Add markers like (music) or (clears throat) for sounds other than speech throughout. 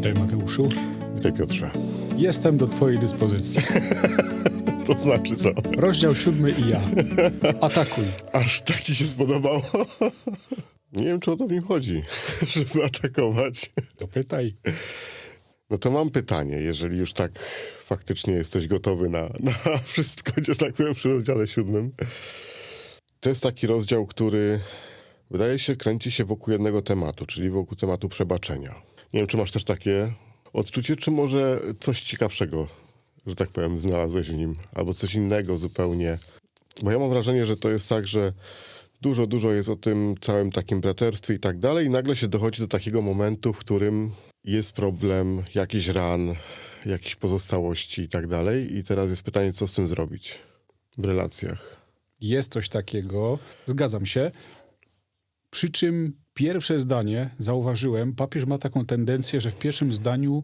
Witaj Mateuszu. Witaj Piotrze. Jestem do Twojej dyspozycji. (laughs) To znaczy co? Rozdział siódmy i ja. Atakuj. Aż tak ci się spodobało? (laughs) Nie wiem, czy o to nim chodzi, (laughs) żeby atakować. To pytaj. No to mam pytanie, jeżeli już tak faktycznie jesteś gotowy na, na wszystko, że tak powiem, przy rozdziale siódmym. To jest taki rozdział, który wydaje się kręci się wokół jednego tematu, czyli wokół tematu przebaczenia. Nie wiem, czy masz też takie odczucie, czy może coś ciekawszego, że tak powiem, znalazłeś w nim, albo coś innego zupełnie. Bo ja mam wrażenie, że to jest tak, że dużo, dużo jest o tym całym takim braterstwie i tak dalej, i nagle się dochodzi do takiego momentu, w którym jest problem jakichś ran, jakichś pozostałości i tak dalej. I teraz jest pytanie, co z tym zrobić w relacjach. Jest coś takiego, zgadzam się. Przy czym pierwsze zdanie, zauważyłem, papież ma taką tendencję, że w pierwszym zdaniu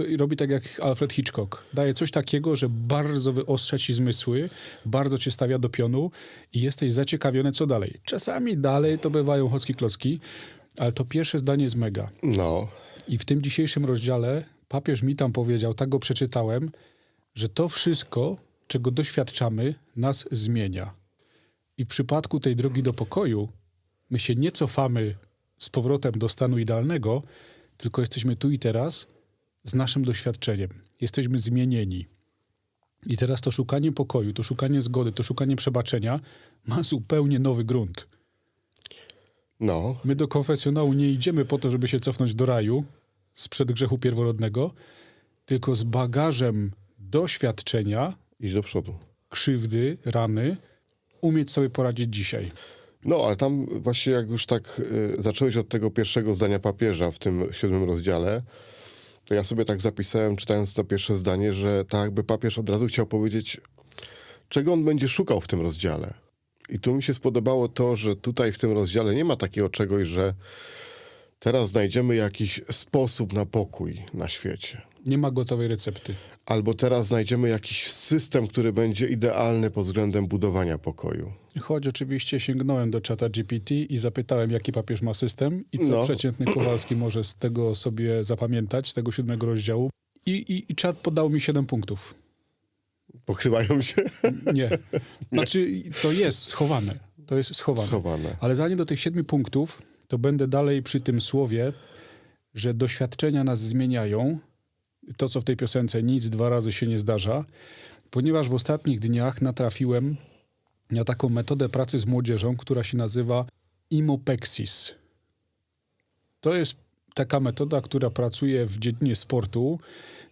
y, robi tak jak Alfred Hitchcock. Daje coś takiego, że bardzo wyostrza ci zmysły, bardzo cię stawia do pionu i jesteś zaciekawiony, co dalej. Czasami dalej to bywają chocki klocki, ale to pierwsze zdanie jest mega. No, I w tym dzisiejszym rozdziale papież mi tam powiedział, tak go przeczytałem, że to wszystko, czego doświadczamy, nas zmienia. I w przypadku tej drogi do pokoju, my się nie cofamy z powrotem do stanu idealnego, tylko jesteśmy tu i teraz z naszym doświadczeniem. Jesteśmy zmienieni. I teraz to szukanie pokoju, to szukanie zgody, to szukanie przebaczenia ma zupełnie nowy grunt. no, My do konfesjonału nie idziemy po to, żeby się cofnąć do raju sprzed grzechu pierworodnego, tylko z bagażem doświadczenia, idź do przodu. krzywdy, rany, umieć sobie poradzić dzisiaj. No, ale tam właśnie jak już tak y, zacząłeś od tego pierwszego zdania papieża w tym siódmym rozdziale, to ja sobie tak zapisałem, czytając to pierwsze zdanie, że tak jakby papież od razu chciał powiedzieć, czego on będzie szukał w tym rozdziale. I tu mi się spodobało to, że tutaj w tym rozdziale nie ma takiego czegoś, że teraz znajdziemy jakiś sposób na pokój na świecie. Nie ma gotowej recepty. Albo teraz znajdziemy jakiś system, który będzie idealny pod względem budowania pokoju. Choć oczywiście sięgnąłem do czata GPT i zapytałem, jaki papież ma system i co No. przeciętny (clears throat) Kowalski może z tego sobie zapamiętać, z tego siódmego rozdziału. I, i, I czat podał mi siedem punktów. Pokrywają się (laughs) Nie. Znaczy, to jest schowane. To jest schowane. schowane. Ale zanim do tych siedmiu punktów, to będę dalej przy tym słowie, że doświadczenia nas zmieniają. To, co w tej piosence nic dwa razy się nie zdarza, ponieważ w ostatnich dniach natrafiłem na taką metodę pracy z młodzieżą, która się nazywa imopexis. To jest taka metoda, która pracuje w dziedzinie sportu,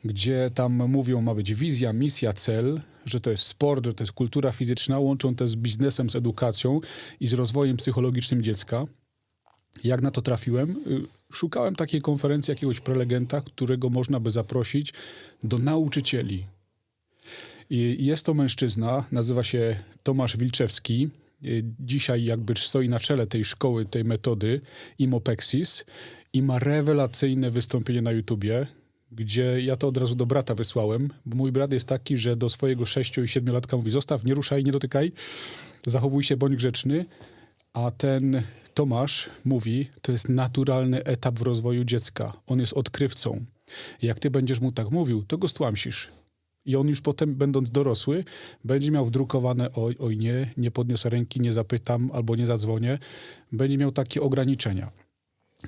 gdzie tam mówią, ma być wizja, misja, cel, że to jest sport, że to jest kultura fizyczna, łączą to z biznesem, z edukacją i z rozwojem psychologicznym dziecka. Jak na to trafiłem? Szukałem takiej konferencji jakiegoś prelegenta, którego można by zaprosić do nauczycieli. I jest to mężczyzna, nazywa się Tomasz Wilczewski. Y, Dzisiaj jakby stoi na czele tej szkoły, tej metody Imopexis i ma rewelacyjne wystąpienie na YouTubie, gdzie ja to od razu do brata wysłałem, bo mój brat jest taki, że do swojego 6 i 7 latka mówi zostaw, nie ruszaj, nie dotykaj, zachowuj się, bądź grzeczny, a ten Tomasz mówi, to jest naturalny etap w rozwoju dziecka. On jest odkrywcą. Jak ty będziesz mu tak mówił, to go stłamsisz. I on już potem, będąc dorosły, będzie miał wdrukowane, oj, oj nie, nie podniosę ręki, nie zapytam albo nie zadzwonię. Będzie miał takie ograniczenia.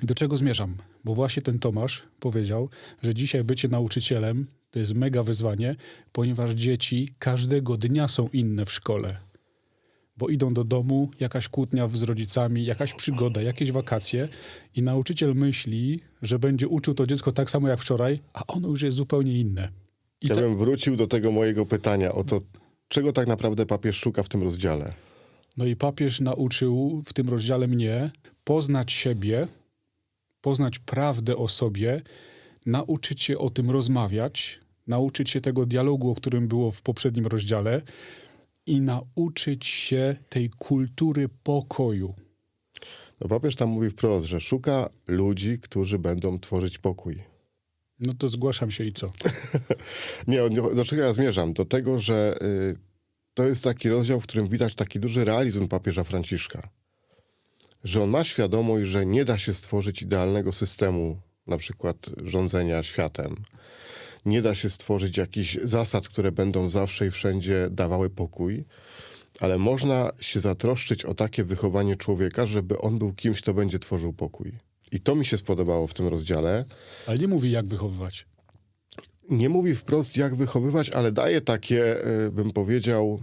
Do czego zmierzam? Bo właśnie ten Tomasz powiedział, że dzisiaj bycie nauczycielem to jest mega wyzwanie, ponieważ dzieci każdego dnia są inne w szkole. Bo idą do domu, jakaś kłótnia z rodzicami, jakaś przygoda, jakieś wakacje i nauczyciel myśli, że będzie uczył to dziecko tak samo jak wczoraj, a ono już jest zupełnie inne. I Ja te- bym wrócił do tego mojego pytania o to, czego tak naprawdę papież szuka w tym rozdziale. No i papież nauczył w tym rozdziale mnie poznać siebie, poznać prawdę o sobie, nauczyć się o tym rozmawiać, nauczyć się tego dialogu, o którym było w poprzednim rozdziale i nauczyć się tej kultury pokoju. No papież tam mówi wprost, że szuka ludzi, którzy będą tworzyć pokój. No to zgłaszam się i co? (laughs) Nie, do czego ja zmierzam? Do tego, że y, to jest taki rozdział, w którym widać taki duży realizm papieża Franciszka. Że on ma świadomość, że nie da się stworzyć idealnego systemu na przykład rządzenia światem. Nie da się stworzyć jakichś zasad, które będą zawsze i wszędzie dawały pokój, ale można się zatroszczyć o takie wychowanie człowieka, żeby on był kimś, kto będzie tworzył pokój. I to mi się spodobało w tym rozdziale. Ale nie mówi, jak wychowywać. Nie mówi wprost, jak wychowywać, ale daje takie, y, bym powiedział,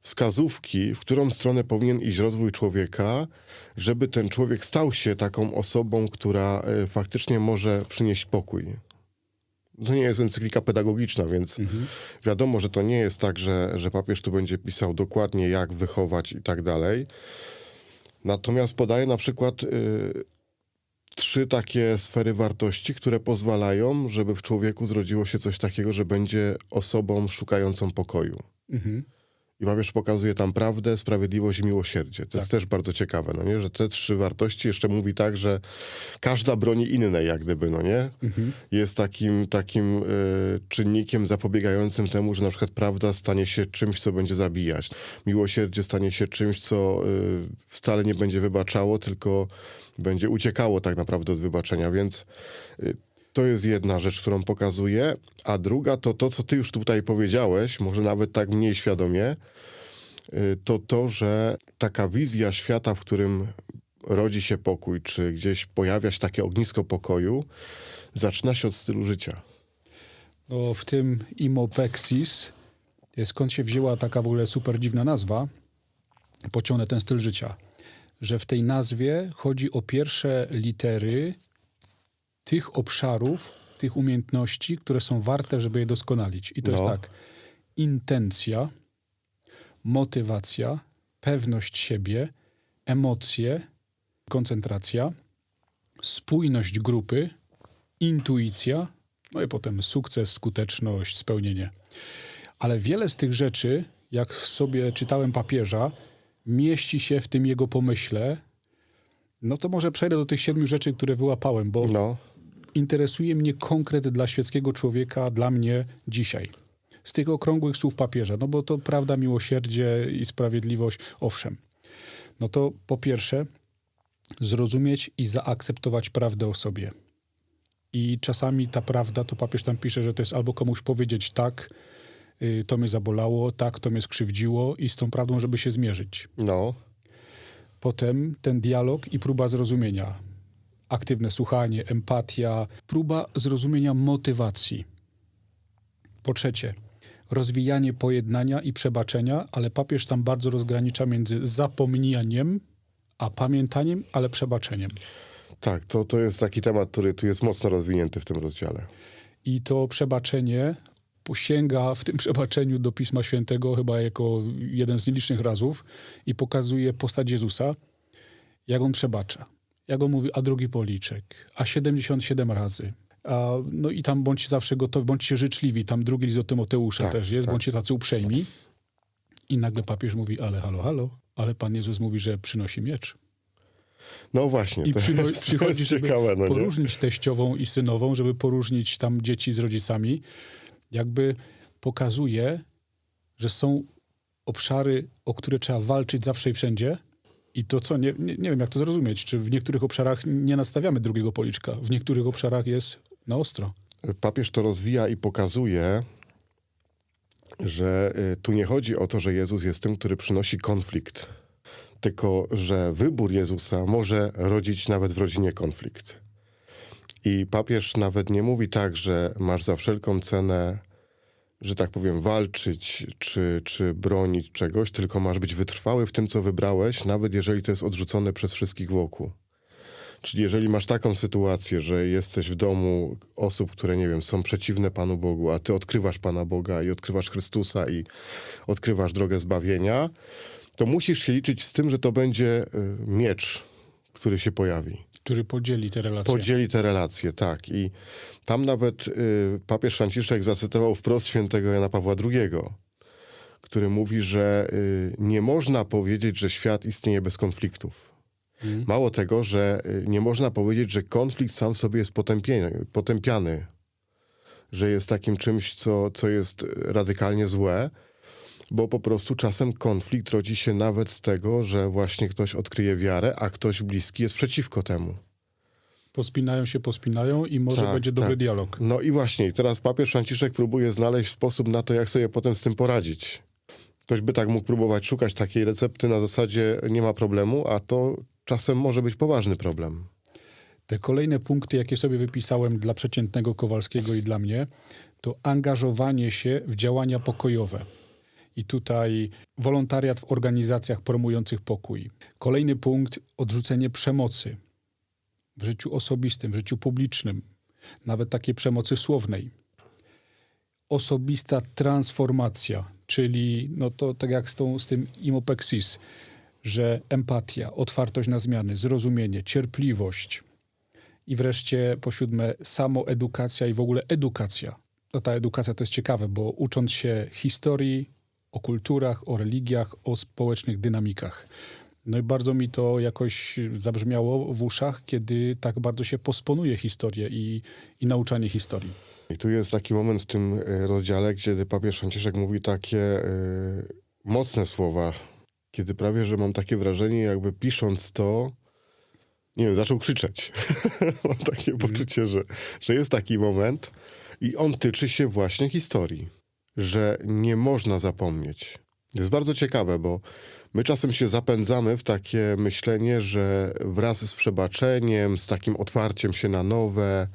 wskazówki, w którą stronę powinien iść rozwój człowieka, żeby ten człowiek stał się taką osobą, która y, faktycznie może przynieść pokój. To nie jest encyklika pedagogiczna, więc wiadomo, że to nie jest tak, że, że papież tu będzie pisał dokładnie, jak wychować i tak dalej. Natomiast podaje na przykład y, trzy takie sfery wartości, które pozwalają, żeby w człowieku zrodziło się coś takiego, że będzie osobą szukającą pokoju. Mhm. I papież pokazuje tam prawdę, sprawiedliwość i miłosierdzie. To jest też bardzo ciekawe, no nie? że te trzy wartości jeszcze mówi tak, że każda broni innej, jak gdyby, no nie? Jest takim, takim y, czynnikiem zapobiegającym temu, że na przykład prawda stanie się czymś, co będzie zabijać. Miłosierdzie stanie się czymś, co y, wcale nie będzie wybaczało, tylko będzie uciekało tak naprawdę od wybaczenia, więc y, to jest jedna rzecz, którą pokazuje, a druga to to, co ty już tutaj powiedziałeś, może nawet tak mniej świadomie, y, to to, że taka wizja świata, w którym rodzi się pokój, czy gdzieś pojawia się takie ognisko pokoju, zaczyna się od stylu życia. No, w tym imopexis, e, skąd się wzięła taka w ogóle super dziwna nazwa, pociągnę ten styl życia, że w tej nazwie chodzi o pierwsze litery tych obszarów, tych umiejętności, które są warte, żeby je doskonalić. I to jest No. tak, intencja, motywacja, pewność siebie, emocje, koncentracja, spójność grupy, intuicja, no i potem sukces, skuteczność, spełnienie. Ale wiele z tych rzeczy, jak sobie czytałem papieża, mieści się w tym jego pomyśle. No to może przejdę do tych siedmiu rzeczy, które wyłapałem, bo No, interesuje mnie konkret dla świeckiego człowieka, dla mnie dzisiaj. Z tych okrągłych słów papieża, no bo to prawda, miłosierdzie i sprawiedliwość, owszem. No to po pierwsze, zrozumieć i zaakceptować prawdę o sobie. I czasami ta prawda, to papież tam pisze, że to jest albo komuś powiedzieć tak, y, to mnie zabolało, tak, to mnie skrzywdziło i z tą prawdą, żeby się zmierzyć. no, Potem ten dialog i próba zrozumienia. Aktywne słuchanie, empatia, próba zrozumienia motywacji. Po trzecie, rozwijanie pojednania i przebaczenia, ale papież tam bardzo rozgranicza między zapomnianiem a pamiętaniem, ale przebaczeniem. tak, to, to jest taki temat, który tu jest mocno rozwinięty w tym rozdziale. I to przebaczenie sięga w tym przebaczeniu do Pisma Świętego chyba jako jeden z nielicznych razów i pokazuje postać Jezusa, jak on przebacza. Jak on mówi, a drugi policzek, a 77 razy. A, no i tam bądźcie zawsze gotowi, bądźcie życzliwi. Tam drugi list do Tymoteusza Tak, też jest, tak. bądźcie tacy uprzejmi. I nagle papież mówi, ale halo, halo, ale Pan Jezus mówi, że przynosi miecz. No właśnie, I przyno- jest, przychodzi, jest żeby ciekawe, no nie? poróżnić teściową i synową, żeby poróżnić tam dzieci z rodzicami. Jakby pokazuje, że są obszary, o które trzeba walczyć zawsze i wszędzie. I to co, nie, nie, nie wiem jak to zrozumieć, czy w niektórych obszarach nie nastawiamy drugiego policzka, w niektórych obszarach jest na ostro. papież to rozwija i pokazuje, że y, tu nie chodzi o to, że Jezus jest tym, który przynosi konflikt, tylko że wybór Jezusa może rodzić nawet w rodzinie konflikt. I papież nawet nie mówi tak, że masz za wszelką cenę, że tak powiem, walczyć czy, czy bronić czegoś, tylko masz być wytrwały w tym, co wybrałeś, nawet jeżeli to jest odrzucone przez wszystkich wokół. Czyli jeżeli masz taką sytuację, że jesteś w domu osób, które, nie wiem, są przeciwne Panu Bogu, a ty odkrywasz Pana Boga i odkrywasz Chrystusa i odkrywasz drogę zbawienia, to musisz się liczyć z tym, że to będzie y, miecz, który się pojawi. Który podzieli te relacje. Podzieli te relacje, tak. I tam nawet y, papież Franciszek zacytował wprost świętego Jana Pawła II, który mówi, że y, nie można powiedzieć, że świat istnieje bez konfliktów. Mało tego, że y, nie można powiedzieć, że konflikt sam w sobie jest potępiany, że jest takim czymś, co, co jest radykalnie złe, bo po prostu czasem konflikt rodzi się nawet z tego, że właśnie ktoś odkryje wiarę, a ktoś bliski jest przeciwko temu. Pospinają się, pospinają i może Tak, będzie dobry tak. dialog. No i właśnie, teraz papież Franciszek próbuje znaleźć sposób na to, jak sobie potem z tym poradzić. Ktoś by tak mógł próbować szukać takiej recepty na zasadzie nie ma problemu, a to czasem może być poważny problem. Te kolejne punkty, jakie sobie wypisałem dla przeciętnego Kowalskiego i dla mnie, to angażowanie się w działania pokojowe. I tutaj wolontariat w organizacjach promujących pokój. Kolejny punkt odrzucenie przemocy w życiu osobistym, w życiu publicznym, nawet takiej przemocy słownej. Osobista transformacja, czyli no to tak jak z, tą, z tym imopexis, że empatia, otwartość na zmiany, zrozumienie, cierpliwość, i wreszcie po siódme, samoedukacja i w ogóle edukacja. To ta edukacja to jest ciekawe, bo ucząc się historii, o kulturach, o religiach, o społecznych dynamikach. No i bardzo mi to jakoś zabrzmiało w uszach, kiedy tak bardzo się posponuje historię i, i nauczanie historii. I tu jest taki moment w tym e, rozdziale, kiedy papież Franciszek mówi takie e, mocne słowa, kiedy prawie, że mam takie wrażenie, jakby pisząc to, nie wiem, zaczął krzyczeć. (laughs) mam takie poczucie, że, że jest taki moment i on tyczy się właśnie historii, że nie można zapomnieć. To jest bardzo ciekawe, bo my czasem się zapędzamy w takie myślenie, że wraz z przebaczeniem, z takim otwarciem się na nowe,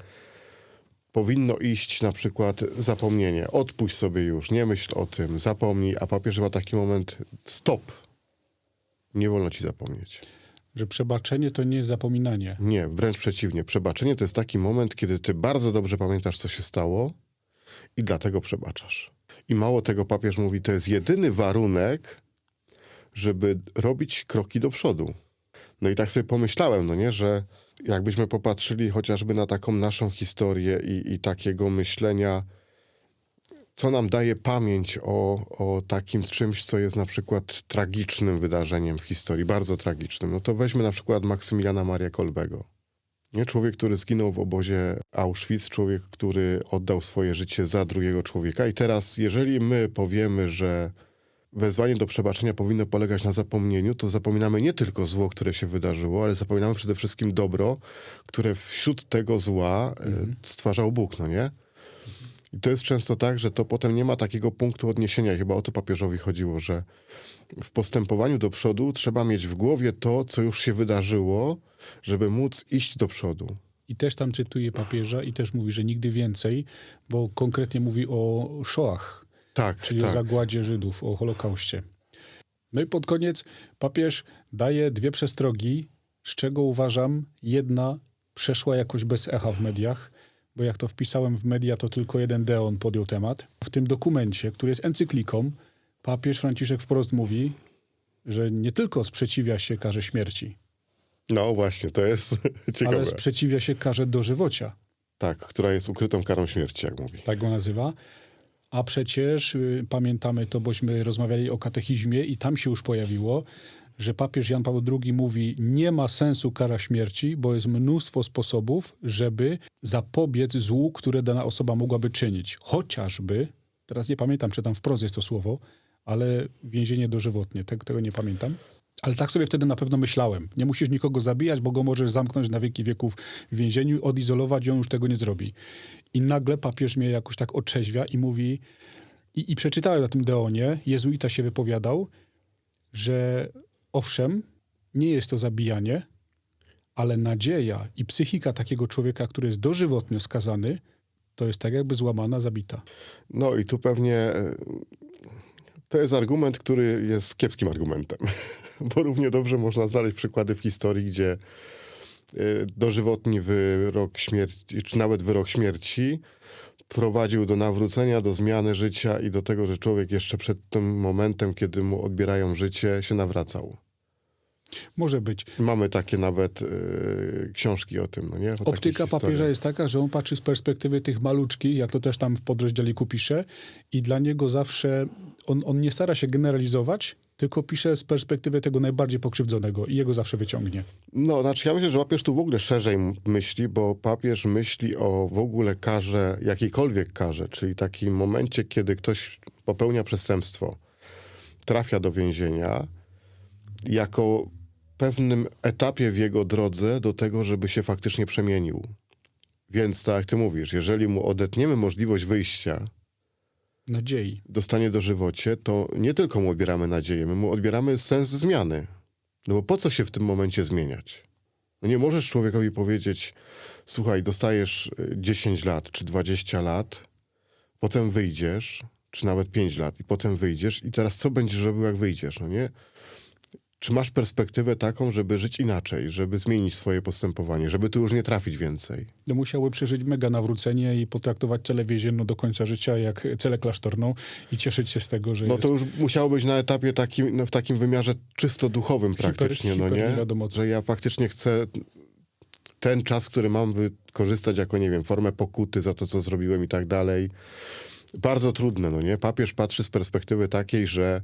powinno iść na przykład zapomnienie. Odpuść sobie już, nie myśl o tym, zapomnij, a papież ma taki moment stop. Nie wolno ci zapomnieć. Że przebaczenie to nie jest zapominanie. Nie, wręcz przeciwnie. Przebaczenie to jest taki moment, kiedy ty bardzo dobrze pamiętasz, co się stało i dlatego przebaczasz. I mało tego papież mówi, to jest jedyny warunek, żeby robić kroki do przodu. No i tak sobie pomyślałem, no nie, że jakbyśmy popatrzyli chociażby na taką naszą historię i, i takiego myślenia, co nam daje pamięć o, o takim czymś, co jest na przykład tragicznym wydarzeniem w historii, bardzo tragicznym. No to weźmy na przykład Maksymiliana Maria Kolbego. Nie? Człowiek, który zginął w obozie Auschwitz, człowiek, który oddał swoje życie za drugiego człowieka. I teraz, jeżeli my powiemy, że wezwanie do przebaczenia powinno polegać na zapomnieniu, to zapominamy nie tylko zło, które się wydarzyło, ale zapominamy przede wszystkim dobro, które wśród tego zła e, stwarzał Bóg, no nie? I to jest często tak, że to potem nie ma takiego punktu odniesienia. Chyba o to papieżowi chodziło, że w postępowaniu do przodu trzeba mieć w głowie to, co już się wydarzyło, żeby móc iść do przodu. I też tam cytuje papieża i też mówi, że nigdy więcej, bo konkretnie mówi o Shoah, Tak, czyli o tak. zagładzie Żydów, o Holokauście. No i pod koniec papież daje dwie przestrogi, z czego uważam, jedna przeszła jakoś bez echa w mediach, bo jak to wpisałem w media, to tylko jeden deon podjął temat. W tym dokumencie, który jest encykliką, papież Franciszek wprost mówi, że nie tylko sprzeciwia się karze śmierci, No właśnie, to jest (laughs) ciekawe. ale sprzeciwia się karze dożywocia. Tak, która jest ukrytą karą śmierci, jak mówi. tak go nazywa. A przecież y, pamiętamy to, bośmy rozmawiali o katechizmie i tam się już pojawiło, że papież Jan Paweł II mówi, nie ma sensu kara śmierci, bo jest mnóstwo sposobów, żeby zapobiec złu, które dana osoba mogłaby czynić. Chociażby, teraz nie pamiętam, czy tam wprost jest to słowo, ale więzienie dożywotnie, tego, tego nie pamiętam. Ale tak sobie wtedy na pewno myślałem. Nie musisz nikogo zabijać, bo go możesz zamknąć na wieki wieków w więzieniu, odizolować i on już tego nie zrobi. I nagle papież mnie jakoś tak otrzeźwia i mówi, i, i przeczytałem na tym Deonie, jezuita się wypowiadał, że owszem, nie jest to zabijanie, ale nadzieja i psychika takiego człowieka, który jest dożywotnio skazany, to jest tak jakby złamana, zabita. No i tu pewnie e, to jest argument, który jest kiepskim argumentem, (laughs) bo równie dobrze można znaleźć przykłady w historii, gdzie e, dożywotni wyrok śmierci, czy nawet wyrok śmierci prowadził do nawrócenia, do zmiany życia i do tego, że człowiek jeszcze przed tym momentem, kiedy mu odbierają życie, się nawracał. Może być. Mamy takie nawet e, książki o tym, no nie? O Optyka papieża jest taka, że on patrzy z perspektywy tych maluczkich, jak to też tam w podrozdzialiku pisze, i dla niego zawsze on, on nie stara się generalizować, tylko pisze z perspektywy tego najbardziej pokrzywdzonego i jego zawsze wyciągnie. No, znaczy ja myślę, że papież tu w ogóle szerzej myśli, bo papież myśli o w ogóle karze, jakiejkolwiek karze, czyli takim momencie, kiedy ktoś popełnia przestępstwo, trafia do więzienia, jako pewnym etapie w jego drodze do tego, żeby się faktycznie przemienił. Więc tak jak ty mówisz, jeżeli mu odetniemy możliwość wyjścia, Nadziei. dostanie dożywocie, to nie tylko mu odbieramy nadzieję, my mu odbieramy sens zmiany. No bo po co się w tym momencie zmieniać? No nie możesz człowiekowi powiedzieć, słuchaj, dostajesz y, 10 lat czy 20 lat, potem wyjdziesz, czy nawet 5 lat i potem wyjdziesz i teraz co będziesz robił, jak wyjdziesz, no nie? Czy masz perspektywę taką, żeby żyć inaczej, żeby zmienić swoje postępowanie, żeby tu już nie trafić więcej? No musiały przeżyć mega nawrócenie i potraktować celę więzienną do końca życia jak celę klasztorną i cieszyć się z tego, że No jest... to już musiało być na etapie takim, no w takim wymiarze czysto duchowym praktycznie, hiper no nie nie? wiadomo co. Że ja faktycznie chcę ten czas, który mam wykorzystać jako, nie wiem, formę pokuty za to, co zrobiłem i tak dalej. Bardzo trudne, no nie? Papież patrzy z perspektywy takiej, że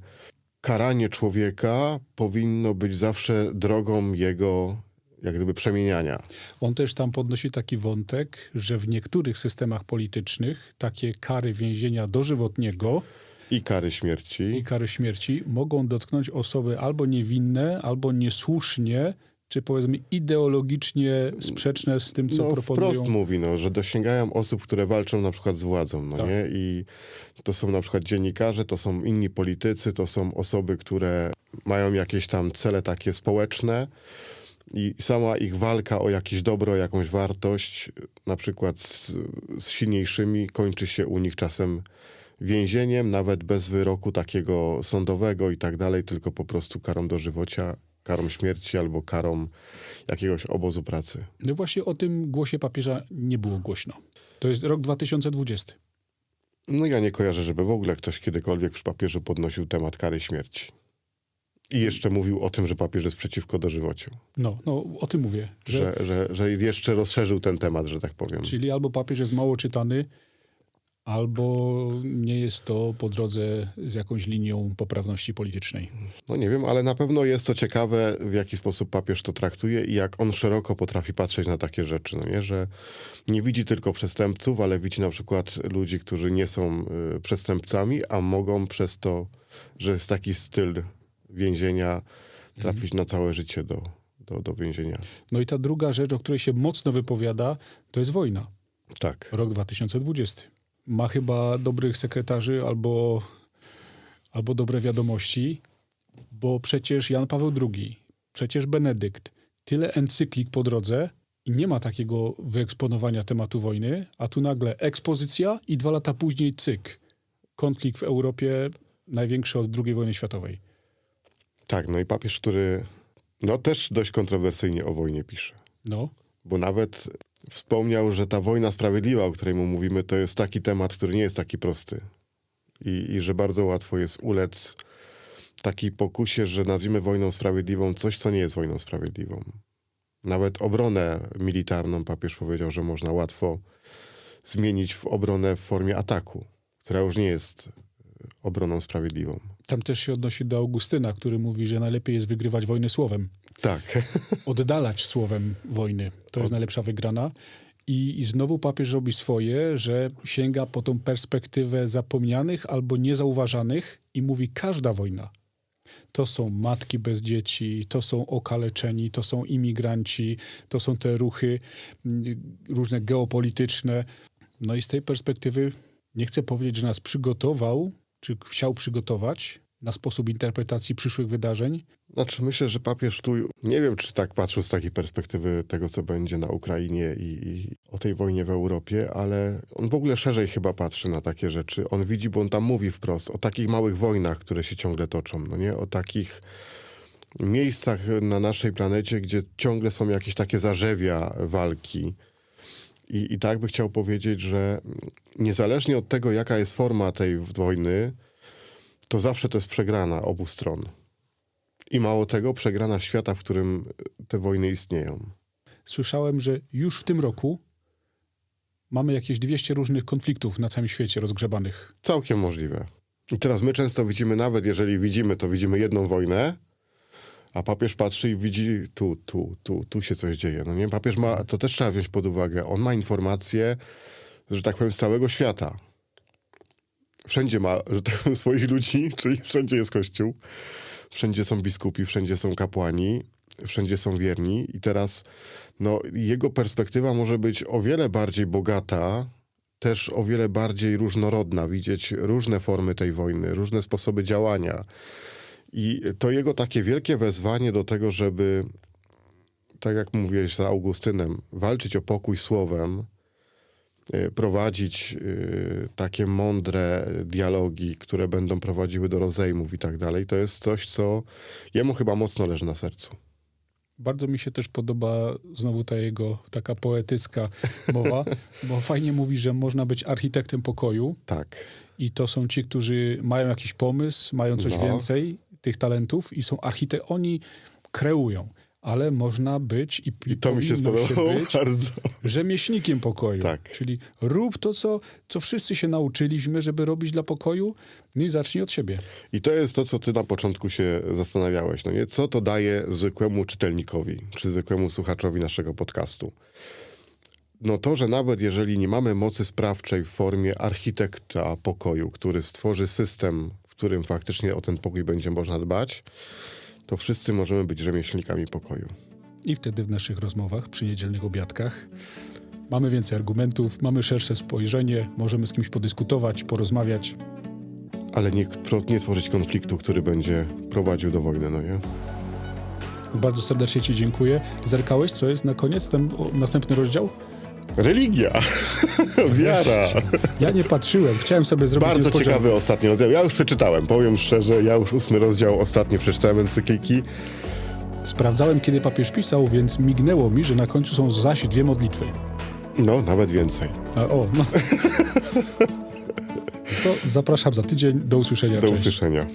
karanie człowieka powinno być zawsze drogą jego, jak gdyby, przemieniania. On też tam podnosi taki wątek, że w niektórych systemach politycznych takie kary więzienia dożywotniego I kary śmierci. i kary śmierci mogą dotknąć osoby albo niewinne, albo niesłusznie, czy powiedzmy ideologicznie sprzeczne z tym, co no, proponują. wprost mówi, no, że dosięgają osób, które walczą na przykład z władzą, no Tak. nie? I to są na przykład dziennikarze, to są inni politycy, to są osoby, które mają jakieś tam cele takie społeczne i sama ich walka o jakieś dobro, jakąś wartość, na przykład z, z silniejszymi, kończy się u nich czasem więzieniem, nawet bez wyroku takiego sądowego i tak dalej, tylko po prostu karą dożywocia, karą śmierci albo karą jakiegoś obozu pracy. No właśnie o tym głosie papieża nie było głośno. To jest rok 2020. No ja nie kojarzę, żeby w ogóle ktoś kiedykolwiek przy papieżu podnosił temat kary śmierci. I jeszcze mówił o tym, że papież jest przeciwko dożywociu. No, no o tym mówię. Że, Że, że, że jeszcze rozszerzył ten temat, że tak powiem. Czyli albo papież jest mało czytany, albo nie jest to po drodze z jakąś linią poprawności politycznej. No nie wiem, ale na pewno jest to ciekawe, w jaki sposób papież to traktuje i jak on szeroko potrafi patrzeć na takie rzeczy, no nie? Że nie widzi tylko przestępców, ale widzi na przykład ludzi, którzy nie są y, przestępcami, a mogą przez to, że jest taki styl więzienia, trafić na całe życie do, do, do więzienia. No i ta druga rzecz, o której się mocno wypowiada, to jest wojna. Tak. Rok 2020. Ma chyba dobrych sekretarzy albo, albo dobre wiadomości, bo przecież Jan Paweł II, przecież Benedykt, tyle encyklik po drodze i nie ma takiego wyeksponowania tematu wojny, a tu nagle ekspozycja i dwa lata później cyk. Konflikt w Europie największy od II wojny światowej. Tak, no i papież, który no też dość kontrowersyjnie o wojnie pisze. No, Bo nawet wspomniał, że ta wojna sprawiedliwa, o której mu mówimy, to jest taki temat, który nie jest taki prosty. I, i że bardzo łatwo jest ulec takiej pokusie, że nazwijmy wojną sprawiedliwą coś, co nie jest wojną sprawiedliwą. Nawet obronę militarną papież powiedział, że można łatwo zmienić w obronę w formie ataku, która już nie jest obroną sprawiedliwą. Tam też się odnosi do Augustyna, który mówi, że najlepiej jest wygrywać wojnę słowem. Tak. (laughs) oddalać słowem wojny. To jest najlepsza wygrana. I, I znowu papież robi swoje, że sięga po tą perspektywę zapomnianych albo niezauważanych i mówi każda wojna. To są matki bez dzieci, to są okaleczeni, to są imigranci, to są te ruchy mm, różne geopolityczne. No i z tej perspektywy nie chcę powiedzieć, że nas przygotował, czy chciał przygotować na sposób interpretacji przyszłych wydarzeń, Znaczy myślę, że papież tu, nie wiem czy tak patrzył z takiej perspektywy tego, co będzie na Ukrainie i, i o tej wojnie w Europie, ale on w ogóle szerzej chyba patrzy na takie rzeczy. On widzi, bo on tam mówi wprost o takich małych wojnach, które się ciągle toczą, no nie? O takich miejscach na naszej planecie, gdzie ciągle są jakieś takie zarzewia walki. I, I tak by chciał powiedzieć, że niezależnie od tego, jaka jest forma tej wojny, to zawsze to jest przegrana obu stron. I mało tego, przegrana świata, w którym te wojny istnieją. Słyszałem, że już w tym roku mamy jakieś 200 różnych konfliktów na całym świecie rozgrzebanych. Całkiem możliwe. I teraz my często widzimy, nawet jeżeli widzimy, to widzimy jedną wojnę, a papież patrzy i widzi tu, tu, tu, tu się coś dzieje. No nie, papież ma, to też trzeba wziąć pod uwagę, on ma informacje, że tak powiem, z całego świata. Wszędzie ma, że tak powiem, swoich ludzi, (laughs) czyli wszędzie jest kościół, wszędzie są biskupi, wszędzie są kapłani wszędzie są wierni i teraz no, jego perspektywa może być o wiele bardziej bogata, też o wiele bardziej różnorodna, widzieć różne formy tej wojny, różne sposoby działania. I to jego takie wielkie wezwanie do tego, żeby, tak jak mówiłeś za Augustynem, walczyć o pokój słowem, y, prowadzić y, takie mądre dialogi, które będą prowadziły do rozejmów i tak dalej, to jest coś, co jemu chyba mocno leży na sercu. Bardzo mi się też podoba znowu ta jego taka poetycka mowa, bo fajnie mówi, że można być architektem pokoju Tak. i to są ci, którzy mają jakiś pomysł, mają coś No. więcej tych talentów i są archite... Oni kreują, ale można być i, I to mi się spodobało być bardzo. rzemieślnikiem pokoju. Tak. Czyli rób to, co, co wszyscy się nauczyliśmy, żeby robić dla pokoju, no i zacznij od siebie. I to jest to, co ty na początku się zastanawiałeś. No nie? Co to daje zwykłemu czytelnikowi, czy zwykłemu słuchaczowi naszego podcastu? No to, że nawet jeżeli nie mamy mocy sprawczej w formie architekta pokoju, który stworzy system, którym faktycznie o ten pokój będzie można dbać, to wszyscy możemy być rzemieślnikami pokoju. I wtedy w naszych rozmowach przy niedzielnych obiadkach mamy więcej argumentów, mamy szersze spojrzenie, możemy z kimś podyskutować, porozmawiać. Ale nie, nie tworzyć konfliktu, który będzie prowadził do wojny, no nie? Bardzo serdecznie Ci dziękuję. Zerkałeś, co jest na koniec, ten o, następny rozdział? Religia, (laughs) wiara. Ja nie patrzyłem, chciałem sobie zrobić Bardzo ciekawy ostatni rozdział. Ja już przeczytałem, powiem szczerze, ja już ósmy rozdział ostatnio przeczytałem encykliki. Sprawdzałem, kiedy papież pisał, więc mignęło mi, że na końcu są zaś dwie modlitwy. No, nawet więcej. A, o, no. (laughs) To zapraszam za tydzień. Do usłyszenia. Do Cześć. usłyszenia.